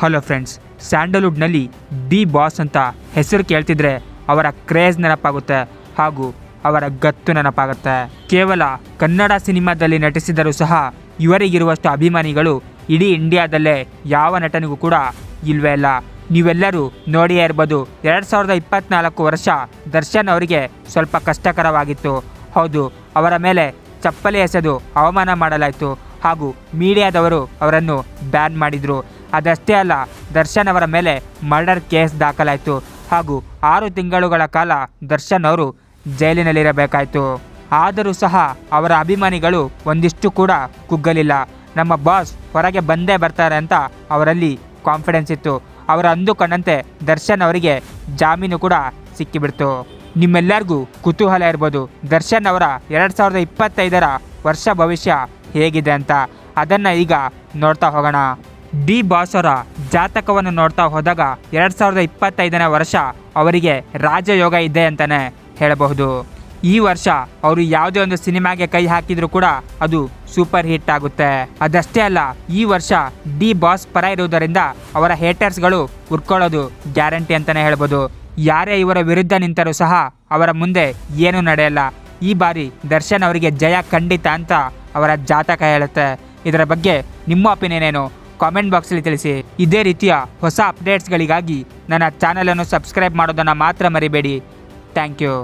Hello friends, ಸ್ಯಾಂಡಲ್ವುಡ್ನಲ್ಲಿ the boss ಅಂತ ಹೆಸರು ಕೇಳ್ತಿದ್ರೆ ಅವರ ಕ್ರೇಜ್ ನೆನಪಾಗುತ್ತೆ ಹಾಗೂ ಅವರ ಗತ್ತು ನೆನಪಾಗುತ್ತೆ. ಕೇವಲ ಕನ್ನಡ ಸಿನಿಮಾದಲ್ಲಿ ನಟಿಸಿದರೂ ಸಹ ಇವರಿಗಿರುವಷ್ಟು ಅಭಿಮಾನಿಗಳು ಇಡೀ ಇಂಡಿಯಾದಲ್ಲೇ ಯಾವ ನಟನಿಗೂ ಕೂಡ ಇಲ್ವೇ ಇಲ್ಲ. ನೀವೆಲ್ಲರೂ ನೋಡಿಯೇ ಇರ್ಬೋದು, ಎರಡು ಸಾವಿರದ ಇಪ್ಪತ್ನಾಲ್ಕು ವರ್ಷ ದರ್ಶನ್ ಅವರಿಗೆ ಸ್ವಲ್ಪ ಕಷ್ಟಕರವಾಗಿತ್ತು. ಹೌದು, ಅವರ ಮೇಲೆ ಚಪ್ಪಲಿ ಎಸೆದು ಅವಮಾನ ಮಾಡಲಾಯಿತು ಹಾಗೂ ಮೀಡಿಯಾದವರು ಅವರನ್ನು ಬ್ಯಾನ್ ಮಾಡಿದರು. ಅದಷ್ಟೇ ಅಲ್ಲ, ದರ್ಶನ್ ಅವರ ಮೇಲೆ ಮರ್ಡರ್ ಕೇಸ್ ದಾಖಲಾಯಿತು. ಹಾಗೂ ಆರು ತಿಂಗಳುಗಳ ಕಾಲ ದರ್ಶನ್ ಅವರು ಜೈಲಿನಲ್ಲಿರಬೇಕಾಯಿತು. ಆದರೂ ಸಹ ಅವರ ಅಭಿಮಾನಿಗಳು ಒಂದಿಷ್ಟು ಕೂಡ ಕುಗ್ಗಲಿಲ್ಲ. ನಮ್ಮ ಬಾಸ್ ಹೊರಗೆ ಬಂದೇ ಬರ್ತಾರೆ ಅಂತ ಅವರಲ್ಲಿ ಕಾನ್ಫಿಡೆನ್ಸ್ ಇತ್ತು. ಅವರು ಅಂದುಕೊಂಡಂತೆ ದರ್ಶನ್ ಅವರಿಗೆ ಜಾಮೀನು ಕೂಡ ಸಿಕ್ಕಿಬಿಡ್ತು. ನಿಮ್ಮೆಲ್ಲರಿಗೂ ಕುತೂಹಲ ಇರ್ಬೋದು. ದರ್ಶನ್ ಅವರ ಎರಡು ಸಾವಿರದ ಇಪ್ಪತ್ತೈದರ ವರ್ಷ ಭವಿಷ್ಯ ಹೇಗಿದೆ ಅಂತ. ಅದನ್ನು ಈಗ ನೋಡ್ತಾ ಹೋಗೋಣ. ಡಿ ಬಾಸರ ಜಾತಕವನ್ನು ನೋಡ್ತಾ ಹೋದಾಗ ಎರಡು ಸಾವಿರದ ಇಪ್ಪತ್ತೈದನೇ ವರ್ಷ ಅವರಿಗೆ ರಾಜಯೋಗ ಇದೆ ಅಂತಲೇ ಹೇಳಬಹುದು. ಈ ವರ್ಷ ಅವರು ಯಾವುದೇ ಒಂದು ಸಿನಿಮಾಗೆ ಕೈ ಹಾಕಿದರೂ ಕೂಡ ಅದು ಸೂಪರ್ ಹಿಟ್ ಆಗುತ್ತೆ. ಅದಷ್ಟೇ ಅಲ್ಲ, ಈ ವರ್ಷ ಡಿ ಬಾಸ್ ಪರ ಇರುವುದರಿಂದ ಅವರ ಹೇಟರ್ಸ್ಗಳು ಉರ್ಕೊಳ್ಳೋದು ಗ್ಯಾರಂಟಿ ಅಂತಲೇ ಹೇಳ್ಬೋದು. ಯಾರೇ ಇವರ ವಿರುದ್ಧ ನಿಂತರೂ ಸಹ ಅವರ ಮುಂದೆ ಏನೂ ನಡೆಯಲ್ಲ. ಈ ಬಾರಿ ದರ್ಶನ್ ಅವರಿಗೆ ಜಯ ಖಂಡಿತ ಅಂತ ಅವರ ಜಾತಕ ಹೇಳುತ್ತೆ. ಇದರ ಬಗ್ಗೆ ನಿಮ್ಮ ಒಪಿನಿಯನ್ ಏನು? ಕಾಮೆಂಟ್ ಬಾಕ್ಸಲ್ಲಿ ತಿಳಿಸಿ. ಇದೇ ರೀತಿಯ ಹೊಸ ಅಪ್ಡೇಟ್ಸ್ಗಳಿಗಾಗಿ ನನ್ನ ಚಾನಲನ್ನು ಸಬ್ಸ್ಕ್ರೈಬ್ ಮಾಡೋದನ್ನು ಮಾತ್ರ ಮರಿಬೇಡಿ. Thank you